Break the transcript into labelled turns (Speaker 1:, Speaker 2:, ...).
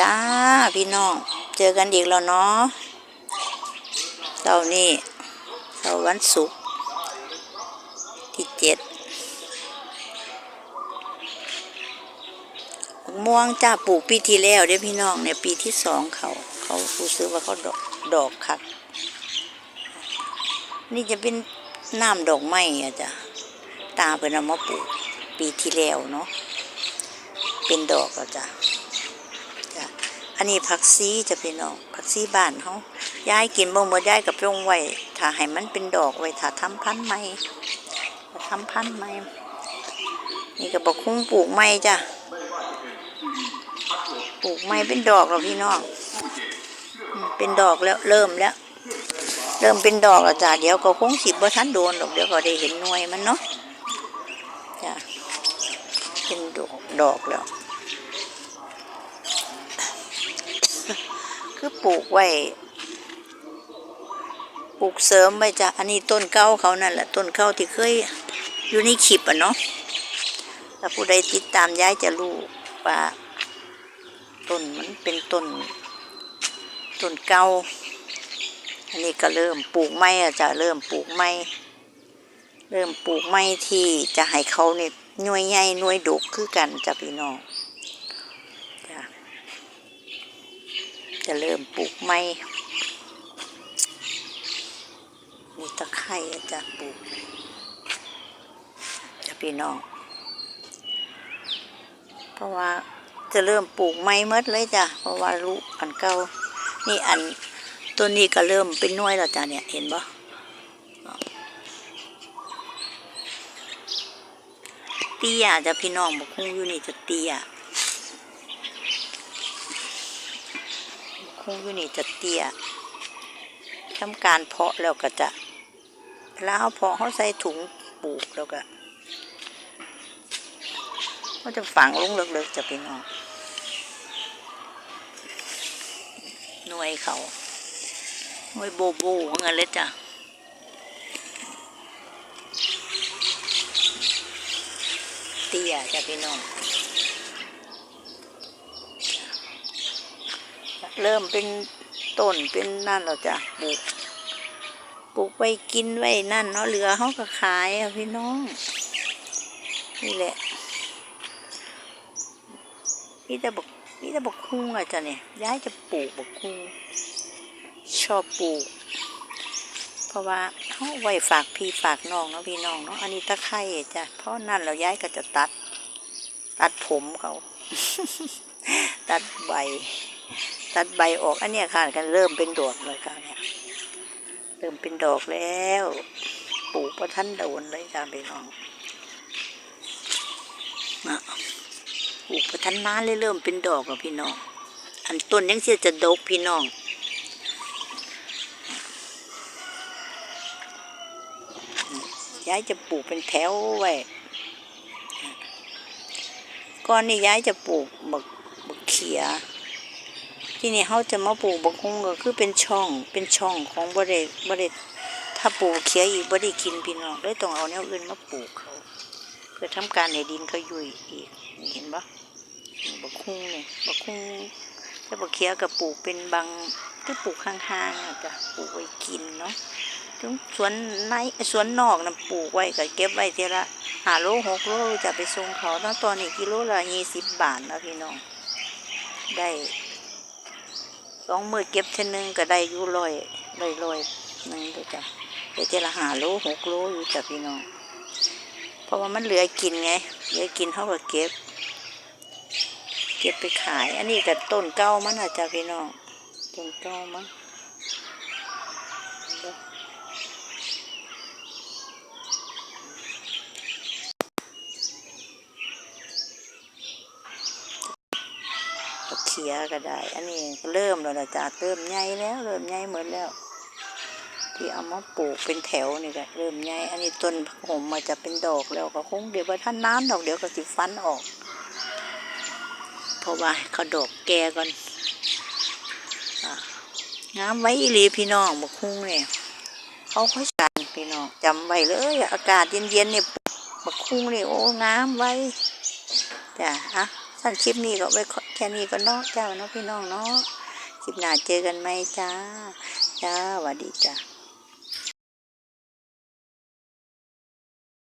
Speaker 1: จ้าพี่น้อง เจอกันอีกแล้วเนาะเสานี้เสาวันศุกร์ที่เจ็ดม่วงจ้าปลูกปีที่แล้วเด้อพี่น้องเนี่ยปีที่สองเขา เขารู้สึกว่าเขาดอกดอกคักนี่จะเป็นน้ำดอกไม้อะจ้ะตาเป็นเอามาปลูกปีที่แล้วเนาะเป็นดอกอะจ้ะจ้ะ อันนี้ผักซีจะพี่น้องผักซีบ้านเขาย้ายกินบ่หมดย้ายกับลงไว้ถ้าให้มันเป็นดอกไว้ถ้าทำพันธุ์ใหม่ถ้าทำพันธุ์ใหม่นี่ก็บอกคุ้งปลูกใหม่จ้ะปลูกใหม่เป็นดอกแล้วพี่น้องเป็นดอกแล้วเริ่มแล้ว เริ่มเป็นดอกแล้วจ้ะเดี๋ยวก็คงสิบ่ทันโดนหรอกเดี๋ยวก็ได้เห็นหน่วยมันเนาะจ้ะเป็นดอกดอกแล้ว คือปลูกไว้ปลูกเสริมไว้จ้ะอันนี้ต้นเก้าเขานั่นแหละต้นเก้าที่เคยอยู่ในคลิปอะเนาะถ้าผู้ใดติดตามย้ายจะรู้ว่าต้นมันเป็นต้นต้นเก้าอันนี้ก็เริ่มปลูกไม้อะจะเริ่มปลูกไม้เริ่มปลูกไม้ที่จะให้เขาเนี่ยน่วยใหญ่น่วยดกคือกันจ้ะพี่น้องจ้ะ จะเริ่มปลูกไม้มีตะไคร้อะจะปลูกจะพี่น้อง เพราะว่าจะเริ่มปลูกไม้เมดเลยจ้ะเพราะว่าลูกอันเก่านี่อันต้นนี้ก็เริ่มเป็นน้วยแล้วจ้ะเนี่ยเห็นปะเตี้ยจะพี่น้องบอกคงอยู่นี่จะเตี้ย คงอยู่นี่จะเตี้ยทำการเพาะแล้วก็จะแล้วเพาะเขาใส่ถุงปลูกแล้วก็ก็จะฝังลงเลึกๆจะพี่น้องหน่วยเขาโอ้ยโบโบเงินเลยจ้ะเตี้ยจ้ะพี่น้อง เริ่มเป็นต้นเป็นนั่นแล้วจ้ะปลูกปลูกไว้กินไว้นั่นเนาะเหลือเขาก็ขายอะพี่น้อง นี่แหละพี่จะบอกพี่จะบอกคุ้งอะจ้ะเนี่ยย้ายจะปลูกบอกคุ้งชอบปลูก เพราะว่าเขาไว้ฝากพี่ฝากน้องเนาะพี่น้องเนาะอันนี้ตะไคร่จ้ะเพราะนั่นเราย้ายก็จะตัด ตัดผมเขา ตัดใบ ตัดใบออก อันนี้ค่ะกันเริ่มเป็นดอกเลยค่ะเนี่ยเริ่มเป็นดอกแล้วปลูกประทันโดนเลยจ้ะพี่น้องนะปลูกประทันนานเลยเริ่มเป็นดอกแล้วพี่น้อง อันต้นยังเสียจะดกพี่น้องย้ายจะปลูกเป็นแถวไว้ก่อนนี่ยายจะปลูกบักบักเขีย ที่นี่เขาจะมาปลูกบักฮุงก็คือเป็นช่องเป็นช่องของบริบริถ้าปลูกเขียอีกบริกินพี่น้องเลยต้องเอาแนวอื่นมาปลูกเขาเพื่อทำการในดินเขายุ่ยอีกเห็นปะบักฮุงเนี่ยบักฮุงถ้าบักเขียก็ปลูกเป็นบางที่ปลูกข้างๆจ้ะปลูกไว้กินเนาะถึงสวนในสวนนอกนะปลูกไว้ก็เก็บไว้ทีละหาโลหกโลจะไปส่งเขาเนาะตอนนี้กิโลละยี่สิบบาทนะพี่น้องได้ สองมือเก็บเท่นึงก็ได้อยู่ลอยลอยลอยหนึงเลยจ้ะได้ทีละหาโลหกโลอยู่จ้ะพี่น้องเพราะว่ามันเหลือกินไงเหลือกินเท่ากับเก็บ เก็บไปขาย อันนี้ก็ต้นเก้ามันอาจจะพี่น้องต้นเก้ามัน สียก็ได้ อันนี้เริ่มแล้วนะจ๊ะเริ่มใหญ่แล้วเริ่มใหญ่เหมือนแล้ว ที่เอามาปลูกเป็นแถวนี่ก็เริ่มใหญ่อันนี้ต้นผักหอมมาจะเป็นดอกแล้วก็คงเดี๋ยวว่าท่านน้ำดอกเดี๋ยวก็สิฟันออก เพราะว่าเขาดอกแก่ก่อนอะงามไว้อีหลีพี่น้องบักคุ้งเนี่ยเขาค่อยกันพี่น้องจำไว้เลย อากาศเย็นๆเนี่ยบักคุ้งเนี่ยโอ้งามไว้จ้ะอะ สั้นคลิปนี้ก็ไว้แค่นี้ก็นอกเจ้าเนาะพี่น้องเนาะคลิปหน้าเจอกันไหมจ้า จ้าสวัสดีจ้า